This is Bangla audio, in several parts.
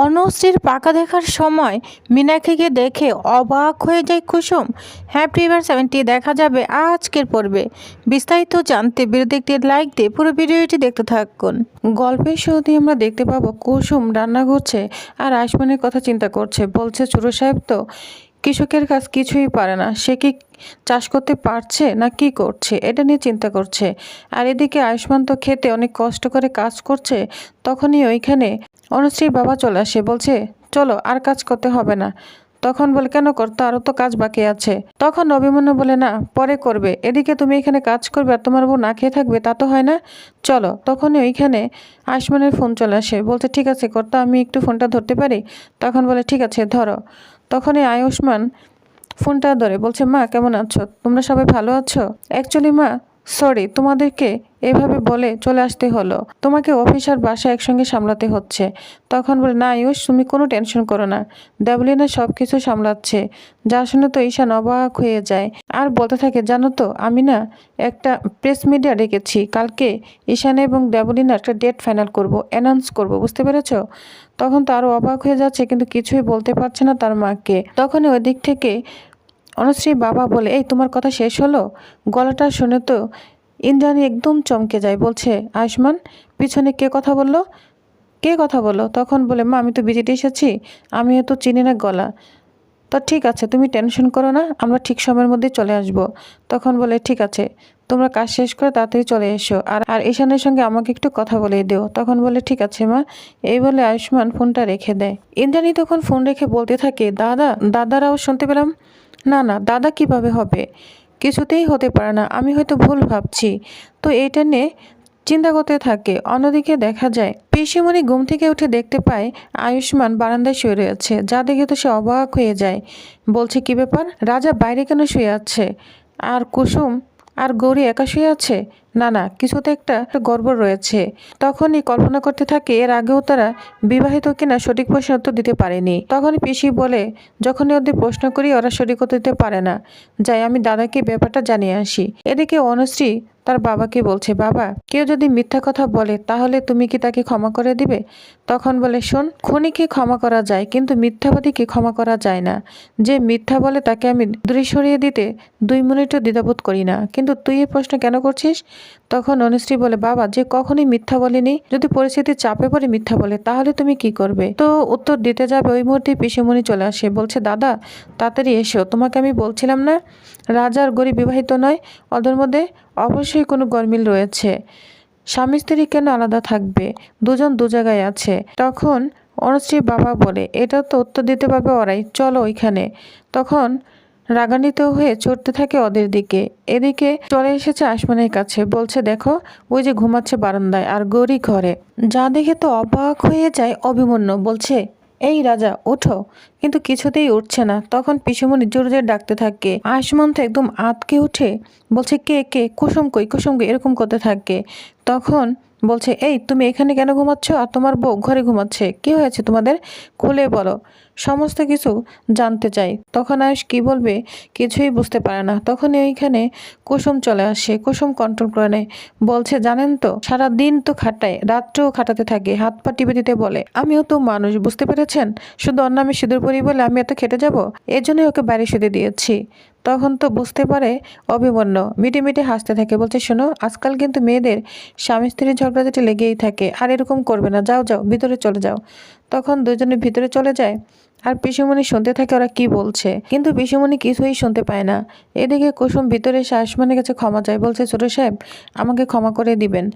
অনুশ্রীর পাকা দেখার সময় মীনাক্ষীকে দেখে অবাক হয়ে যায় কুসুম। হ্যাপি এবার সেভেন্টি দেখা যাবে আজকের পর্বে। বিস্তারিত জানতে বিরোধী একটি লাইক দিয়ে পুরো ভিডিওটি দেখতে থাকুন। গল্পের শুরুতে আমরা দেখতে পাবো কুসুম রান্না করছে আর আয়ুষ্মানের কথা চিন্তা করছে। বলছে, ছোট সাহেব তো কৃষকের কাজ কিছুই পারে না। সে কি চাষ করতে পারছে না কি করছে? এটা নিয়ে চিন্তা করছে। আর এদিকে আয়ুষ্মান তো খেতে অনেক কষ্ট করে কাজ করছে, তখনই ওইখানে অনুশ্রীর বাবা চলে আসে, বলছে, চলো, আর কাজ করতে হবে না। তখন বলে, কেন করতো? আরও তো কাজ বাকি আছে। তখন অভিমন্যু বলে, না, পরে করবে। এদিকে তুমি এখানে কাজ করবে আর তোমার বউ না খেয়ে থাকবে, তা তো হয় না। চলো। তখনই ওইখানে আয়ুষ্মানের ফোন চলে আসে, বলছে, ঠিক আছে, কর্তা, আমি একটু ফোনটা ধরতে পারি? তখন বলে, ঠিক আছে, ধরো। তখনই আয়ুষ্মান ফোনটা ধরে বলছে মা কেমন আছো? তোমরা সবাই ভালো আছো? অ্যাকচুয়ালি মা সরি, তোমাদেরকে এভাবে বলে চলে আসতে হলো। তোমাকে অফিস আর বাসা একসঙ্গে সামলাতে হচ্ছে। তখন বলে, না আয়ুষ তুমি কোনো টেনশন করো না। দেবলিনা সব কিছু সামলাচ্ছে। যা শুনে তো ঈশান অবাক হয়ে যায়। আর বলতে থাকে, জানো তো, আমি না একটা প্রেস মিডিয়া ডেকেছি। কালকে ঈশান এবং দেবলিনা একটা ডেট ফাইনাল করব, অ্যানাউন্স করব, বুঝতে পেরেছ? তখন তো আরও অবাক হয়ে যাচ্ছে, কিন্তু কিছুই বলতে পারছে না তার মাকে। তখনই ওই দিক থেকে অনুশ্রী বাবা বলে, এই, তোমার কথা শেষ হলো? গলাটা শুনে তো ইন্দ্রাণী একদম চমকে যায়, বলছে, আয়ুষ্মান, পিছনে কে কথা বলল? কে কথা বলল? তখন বলে, মা, আমি তো বিজেতে এসেছি আমি তো চিনি না গলা। তো ঠিক আছে, তুমি টেনশন করো না, আমরা ঠিক সময়ের মধ্যে চলে আসব। তখন বলে, ঠিক আছে, তোমরা কাজ শেষ করে তাড়াতাড়ি চলে এসো, আর আর ঈশানের সঙ্গে আমাকে একটু কথা বলে দিও। তখন বলে, ঠিক আছে, মা। এই বলে আয়ুষ্মান ফোনটা রেখে দেয়। ইন্দ্রাণী তখন ফোন রেখে বলতে থাকে, দাদা, দাদারাও শুনতে পেলাম। না না, দাদা কীভাবে হবে? কিছুতেই হতে পারে না, আমি হয়তো ভুল ভাবছি। তো এইটা নিয়ে চিন্তা করতে থাকে। অন্যদিকে দেখা যায়, পিসিমণি ঘুম থেকে উঠে দেখতে পায় আয়ুষ্মান বারান্দায় শুয়ে রয়েছে। যা দেখে তো সে অবাক হয়ে যায়। বলছে, কি ব্যাপার? রাজা বাইরে কেন শুয়ে আছে? আর কুসুম? আর গৌরী একা শুয়ে আছে? না না, কিছুতে একটা গড়বড় রয়েছে। তখনই কল্পনা করতে থাকে এর আগেও তারা বিবাহিত কিনা সঠিক প্রশ্নের উত্তর দিতে পারেনি। তখনই পিসি বলে, যখনই ওদের প্রশ্ন করি, ওরা সঠিক উত্তর দিতে পারে না। যাই, আমি দাদাকে ব্যাপারটা জানিয়ে আসি। এদিকে অনুশ্রী তার বাবাকে বলছে, বাবা, কেউ যদি মিথ্যা কথা বলে, তাহলে তুমি কি তাকে ক্ষমা করে দিবে? তখন বলে, শোন, খুনিকে ক্ষমা করা যায়, কিন্তু মিথ্যাবাদীকে ক্ষমা করা যায় না। যে মিথ্যা বলে, তাকে আমি দূরে সরিয়ে দিতে দুই মিনিটও দ্বিধাবোধ করি না। কিন্তু তুই এই প্রশ্ন কেন করছিস? তখন অনুশ্রী বলে, বাবা, যে কখনই মিথ্যা বলেনি। যদি পরিস্থিতি চাপে পড়ে মিথ্যা বলে, তাহলে তুমি কি করবে? তো উত্তর দিতে যাবে ওই মুহূর্তে পিসিমণি চলে আসে। বলছে, দাদা, তাড়াতাড়ি এসো। তোমাকে আমি বলছিলাম না রাজার গরিব বিবাহিত নয়। ওদের মধ্যে অবশ্যই কোনো গরমিল রয়েছে। স্বামী স্ত্রী কেন আলাদা থাকবে? দুজন দু জায়গায় আছে। তখন অনুশ্রীর বাবা বলে, এটা তো উত্তর দিতে পারবে ওরাই। চলো ওইখানে। তখন রাগান্বিত হয়ে চড়তে থাকে ওদের দিকে। এদিকে চলে এসেছে আসমানের কাছে। বলছে, দেখো, ওই যে ঘুমাচ্ছে বারান্দায় আর গৌরী ঘরে। যা দেখে তো অবাক হয়ে যায় অভিমন্যু। বলছে, এই রাজা, ওঠো। কিন্তু কিছুতেই উঠছে না। তখন পিসুমণি জোরে জোরে ডাকতে থাকে। আয়ুষ্মান তো একদম আতকে উঠে। বলছে, কে কে? কুসুম কই? কুসুম কই? এরকম করতে থাকে। তখন বলছে, এই, তুমি এখানে কেন ঘুমাচ্ছ? আর তোমার বউ ঘরে ঘুমাচ্ছে। কি হয়েছে তোমাদের? খুলে বলো। সমস্ত কিছু জানতে চাই। তখন আয়ুষ কি বলবে কিছুই বুঝতে পারে না। তখনই ওইখানে কুসুম চলে আসে। কুসুম কন্ট্রোল করে নেয়। বলছে, জানেন তো সারা দিন তো খাটায়, রাত্রেও খাটাতে থাকে। হাত পা টিপে দিতে বলে। আমিও তো মানুষ, বুঝতে পেরেছেন? শুধু অন্য আমি সিঁদুর পরি বলে আমি এত খেটে যাব? এর জন্যই ওকে বাড়ি শুতে দিয়েছি। তখন তো বুঝতে পারে অভিমন্য। মিটে মিটে হাসতে থাকে, বলছে, শোনো, আজকাল কিন্তু মেয়েদের স্বামী স্ত্রীর ঝগড়াঝাটি লেগেই থাকে, আর এরকম করবে না। যাও যাও, ভিতরে চলে যাও। তখন দুজনে ভিতরে চলে যায়, আর পিসুমণি শুনতে থাকে ওরা কি বলছে। কিন্তু পিসুমণি কিছুই শুনতে পায় না। এদিকে কুসুম ভিতরে এসে আয়ুষ্মানের কাছে ক্ষমা চায়, বলছে, ছোট সাহেব, আমাকে ক্ষমা করে দিবেন।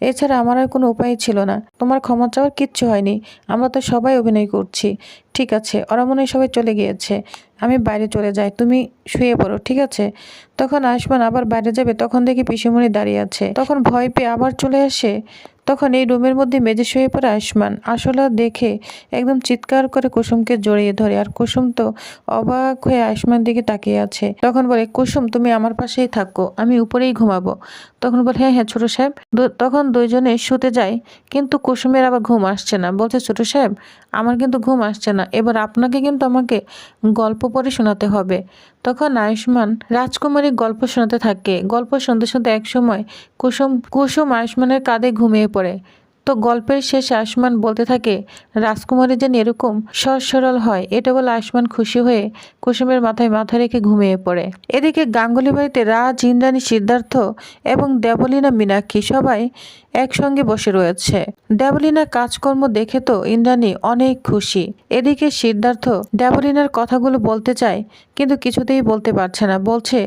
এছাড়া আমার আর কোনো উপায় ছিল না। তোমার ক্ষমা চাওয়ার কিচ্ছু হয়নি। আমরা তো সবাই অভিনয় করছি। ঠিক আছে, ওরা মনে সবাই চলে গিয়েছে। আমি বাইরে চলে যাই, তুমি শুয়ে পড়ো, ঠিক আছে? তখন আয়ুষ্মান আবার বাইরে যাবে, তখন দেখি পিসিমণি দাঁড়িয়ে আছে। তখন ভয় পেয়ে আবার চলে আসে। তখন এই রুমের মধ্যে মেজে শুয়ে পড়ে আয়ুষ্মান। আসলে দেখে একদম চিৎকার করে কুসুমকে জড়িয়ে ধরে। আর কুসুম তো অবাক হয়ে আয়ুষ্মান দিকে তাকিয়ে আছে। তখন বলে, কুসুম, তুমি আমার পাশেই থাকো, আমি উপরেই ঘুমাবো। তখন বলে হ্যাঁ হ্যাঁ ছোট সাহেব। তখন দুইজনে শুতে যায়, কিন্তু কুসুমের আবার ঘুম আসছে না। বলছে, ছোট সাহেব, আমার কিন্তু ঘুম আসছে না। এবার আপনাকে কিন্তু আমাকে গল্প পড়ে শোনাতে হবে। তখন আয়ুষ্মান রাজকুমারীর গল্প শোনাতে থাকে। গল্প শুনতে শুনতে এক সময় কুসুম কুসুম আয়ুষ্মানের কাঁধে ঘুমিয়ে পড়ে। তো গল্পের শেষে আয়ুষ্মান বলতে থাকে, রাজকুমারী যেন এরকম সহজ সরল হয়। এটা বলে আয়ুষ্মান খুশি হয়ে কুসুমের মাথায় মাথা রেখে ঘুমিয়ে পড়ে। এদিকে গাঙ্গুলি বাড়িতে রাজ, ইন্দ্রাণী, সিদ্ধার্থ এবং দেবলীনা, মীনাক্ষী সবাই একসঙ্গে বসে রয়েছে। দেবলীনা কাজকর্ম দেখে তো ইন্দ্রাণী অনেক খুশি। এদিকে সিদ্ধার্থ দেবলীনার কথাগুলো বলতে চায়, কিন্তু কিছুতেই বলতে পারছে না। বলছে,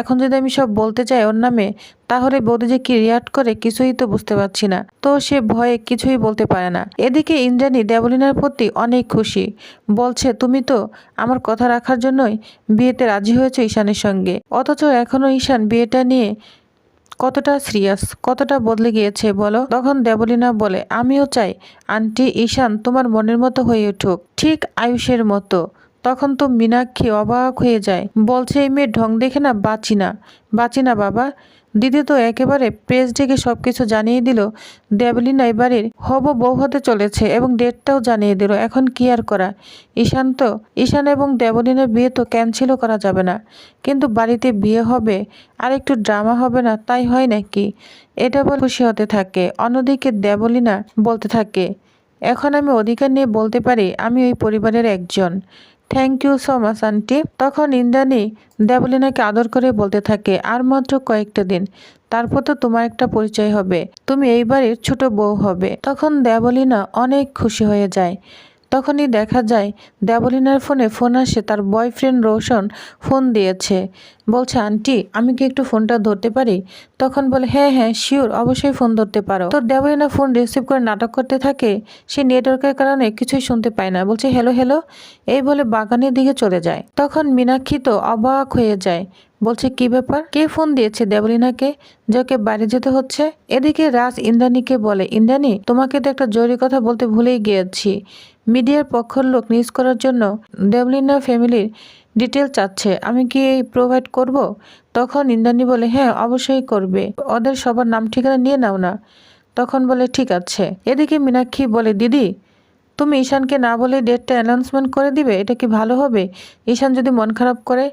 এখন যদি আমি সব বলতে চাই ওর নামে তাহলে বৌদি যে কি রিয়াক্ট করে কিছুই তো বুঝতে পারছি না। তো সে ভয়ে কিছুই বলতে পারে না। এদিকে ইন্দ্রাণী দেবলিনার প্রতি অনেক খুশি। বলছে, তুমি তো আমার কথা রাখার জন্যই বিয়েতে রাজি হয়েছে ঈশানের সঙ্গে। অথচ এখনও ঈশান বিয়েটা নিয়ে কতটা সিরিয়াস কতটা বদলে গিয়েছে বলো? তখন দেবলিনা বলে, আমিও চাই, আন্টি ঈশান তোমার মনের মতো হয়ে উঠুক, ঠিক আয়ুষের মতো। তখন তো মীনাক্ষী অবাক হয়ে যায়। বলছে, এই মেয়ে ঢং দেখে না বাঁচি না। বাঁচি না বাবা। দিদি তো একেবারে প্রেস ডেকে সব কিছু জানিয়ে দিল, দেবলীনা এবারের হব বউ হতে চলেছে এবং ডেটটাও জানিয়ে দিল, এখন কি আর করা ঈশান তো, ঈশান এবং দেবলীনার বিয়ে তো ক্যান্সেলও করা যাবে না। কিন্তু বাড়িতে বিয়ে হবে, আর একটু ড্রামা হবে না, তাই হয় নাকি? এটা বলে খুশি হতে থাকে, অন্যদিকে দেবলীনা বলতে থাকে, এখন আমি অধিকার নিয়ে বলতে পারি, আমি ওই পরিবারের একজন। Thank you so much, aunty. তখন ইন্দ্রাণী দেবলিনাকে আদর করে বলতে থাকে, আর মাত্র কয়েকটা দিন, তারপর তো তোমার একটা পরিচয় হবে। তুমি এইবারের ছোট বউ হবে। তখন দেবলিনা অনেক খুশি হয়ে যায়। তখনই দেখা যায়, দেবলিনার ফোনে ফোন আসে, তার বয়ফ্রেন্ড রোশন ফোন দিয়েছে। বলছে, আন্টি, আমি কি একটু ফোনটা ধরতে পারি? তখন বলে হ্যাঁ হ্যাঁ শিওর অবশ্যই ফোন ধরতে পারো। তো দেবলীনা ফোন রিসিভ করে নাটক করতে থাকে, সে নেটওয়ার্কের কারণে কিছুই শুনতে পায় না। বলছে, হ্যালো হ্যালো। এই বলে বাগানের দিকে চলে যায়। তখন মীনাক্ষী তো অবাক হয়ে যায়। বলছে, কি ব্যাপার? কে ফোন দিয়েছে দেবলিনাকে যাকে বাইরে যেতে হচ্ছে? এদিকে রাজ ইন্দ্রাণীকে বলে, ইন্দ্রাণী, তোমাকে তো একটা জরুরি কথা বলতে ভুলেই গিয়েছি। মিডিয়ার পক্ষের লোক নিউজ করার জন্য দেবলীনা ফ্যামিলির ডিটেল চাচ্ছে, আমি কি এই প্রোভাইড করব? তখন ইন্দ্রাণী বলে হ্যাঁ অবশ্যই করবে। ওদের সবার নাম ঠিকানা নিয়ে নাও না। তখন বলে, ঠিক আছে। এদিকে মীনাক্ষী বলে, দিদি, তুমি ঈশানকে না বলে ডেটটা অ্যানাউন্সমেন্ট করে দিবে? এটা কি ভালো হবে? ঈশান যদি মন খারাপ করে?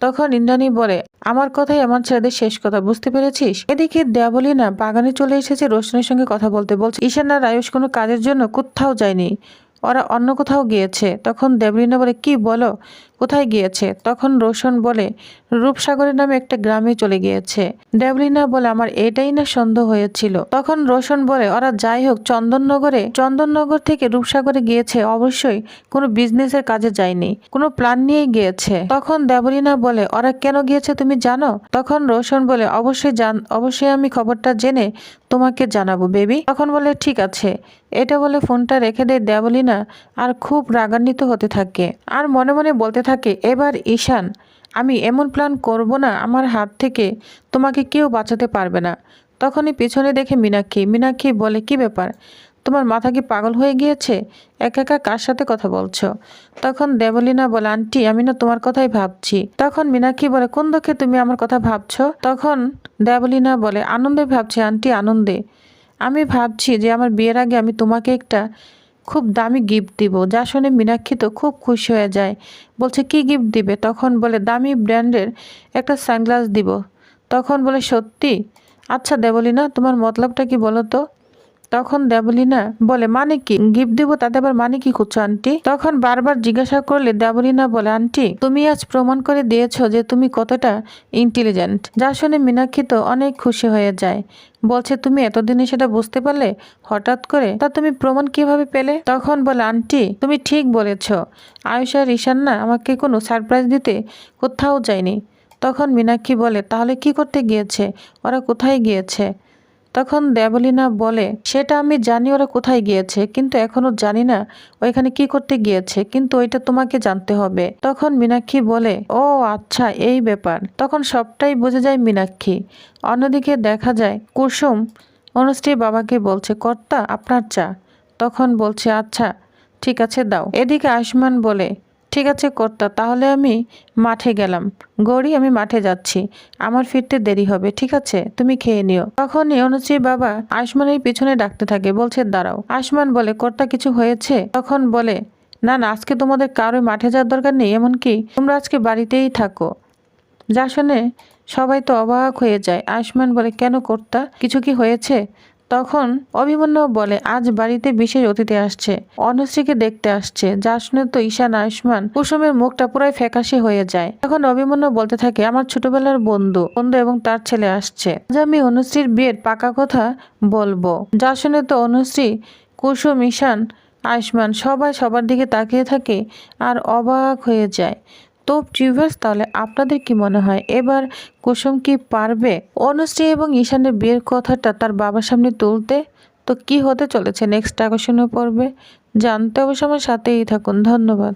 তখন ইন্দ্রাণী বলে, আমার কথাই আমার ছেলেদের শেষ কথা, বুঝতে পেরেছিস? এদিকে দেবলীনা বাগানে চলে এসেছে রোশনের সঙ্গে কথা বলতে। বলছে, ঈশান আর আয়ুষ কোনো কাজের জন্য কোথাও যায়নি। ওরা অন্য কোথাও গিয়েছে। তখন দেবলিনা বলে কি বলো? কোথায় গিয়েছে? তখন রোশন বলে, রূপসাগরের নামে একটা গ্রামে চলে গিয়েছে। দেবলীনা বলে, আমার এটাই না সন্দেহ হয়েছিল। তখন রোশন বলে, ওরা যাই হোক, চন্দননগরে, চন্দননগর থেকে রূপসাগরে গিয়েছে, অবশ্যই কোনো বিজনেসের কাজে যায়নি, কোনো প্ল্যান নিয়েই গিয়েছে। তখন দেবলীনা বলে, ওরা কেন গিয়েছে তুমি জানো? তখন রোশন বলে, অবশ্যই জান, অবশ্যই আমি খবরটা জেনে তোমাকে জানাব, বেবি। তখন বলে, ঠিক আছে। এটা বলে ফোনটা রেখে দেয় দেবলীনা আর খুব রাগান্বিত হতে থাকে। আর মনে মনে বলতে থাকে, এবার ঈশান, আমি এমন প্ল্যান করব না, আমার হাত থেকে তোমাকে কেউ বাঁচাতে পারবে না। তখনই পিছনে দেখে মীনাক্ষী মীনাক্ষী বলে, কি ব্যাপার? তোমার মাথা কি পাগল হয়ে গিয়েছে? একা একা কার সাথে কথা বলছো? তখন দেবলীনা বলে, আন্টি, আমি না তোমার কথাই ভাবছি। তখন মীনাক্ষী বলে, কোন দুঃখে তুমি আমার কথা ভাবছ? তখন দেবলীনা বলে, আনন্দে ভাবছি, আন্টি, আনন্দে। আমি ভাবছি যে আমার বিয়ের আগে আমি তোমাকে একটা খুব দামি গিফট দিব, যা শুনে মীনাক্ষী তো খুব খুশি হয়ে যায়। বলছে, কি গিফট দিবে? তখন বলে, দামি ব্র্যান্ডের একটা সানগ্লাস দিব। তখন বলে, সত্যি? আচ্ছা দেবলীনা, তোমার মতলবটা কি বলো তো? তখন দেবলিনা বলে মানে কি? গিফট দিব তাতে আবার মানে কি করছ আন্টি? তখন বারবার জিজ্ঞাসা করলে দেবলিনা বলে, আন্টি, তুমি আজ প্রমাণ করে দিয়েছ যে তুমি কতটা ইন্টেলিজেন্ট যা শুনে মীনাক্ষী তো অনেক খুশি হয়ে যায়। বলছে, তুমি এতদিনে সেটা বুঝতে পারলে? হঠাৎ করে? তা তুমি প্রমাণ কীভাবে পেলে? তখন বলে, আন্টি, তুমি ঠিক বলেছ। আয়ুষ আর ঈশান না আমাকে কোনো সারপ্রাইজ দিতে কোথাও যায়নি। তখন মীনাক্ষী বলে, তাহলে কি করতে গিয়েছে? ওরা কোথায় গিয়েছে? তখন দেবলিনা বলে, সেটা আমি জানি ওরা কোথায় গিয়েছে, কিন্তু এখনও জানি না ওইখানে কি করতে গিয়েছে, কিন্তু ওইটা তোমাকে জানতে হবে। তখন মীনাক্ষী বলে, ও আচ্ছা এই ব্যাপার। তখন সবটাই বুঝে যায় মীনাক্ষী। অন্যদিকে দেখা যায়, কুসুম অনুশ্রী বাবাকে বলছে, কর্তা, আপনার চা। তখন বলছে আচ্ছা ঠিক আছে, দাও। এদিকে আয়ুষ্মান বলে ঠিক আছে কর্তা তাহলে আমি মাঠে গেলাম। গৌরী, আমি মাঠে যাচ্ছি। আমার ফিরতে দেরি হবে, ঠিক আছে? তুমি খেয়ে নিও। তখনই অনুশ্রী বাবা আয়ুষ্মানের পিছনে ডাকতে থাকে, বলছে, দাঁড়াও। আয়ুষ্মান বলে কর্তা কিছু হয়েছে? তখন বলে, না না, আজকে তোমাদের কারোই মাঠে যাওয়ার দরকার নেই, এমনকি তোমরা আজকে বাড়িতেই থাকো। যা শুনে সবাই তো অবাক হয়ে যায়। আয়ুষ্মান বলে, কেন কর্তা কিছু কি হয়েছে? তখন অভিমন্যু বলে, আজ বাড়িতে বিশেষ অতিথি আসছে। অনুশ্রীকে দেখতে আসছে। যা শুনে তো ঈশান আয়ুষ্মান কুসুমের মুখটা পুরাই ফ্যাকাশে হয়ে যায়। তখন অভিমন্যু বলতে থাকে, আমার ছোটবেলার বন্ধু বন্ধু এবং তার ছেলে আসছে। আজ আমি অনুশ্রীর বিয়ের পাকা কথা বলব। যা শুনে তো অনুশ্রী, কুসুম, ঈশান, আয়ুষ্মান সবাই সবার দিকে তাকিয়ে থাকে আর অবাক হয়ে যায়। তো প্রিভিয়াস তাহলে আপনাদের কি মনে হয়? এবার কুসুম কি পারবে? অনুশ্রী এবং ঈশানের বিয়ের কথাটা তার বাবার সামনে তুলতে? তো কি হতে চলেছে? নেক্সট আকর্ষণীয় পর্বে। জানতে অবশ্য আমার সাথেই থাকুন। ধন্যবাদ।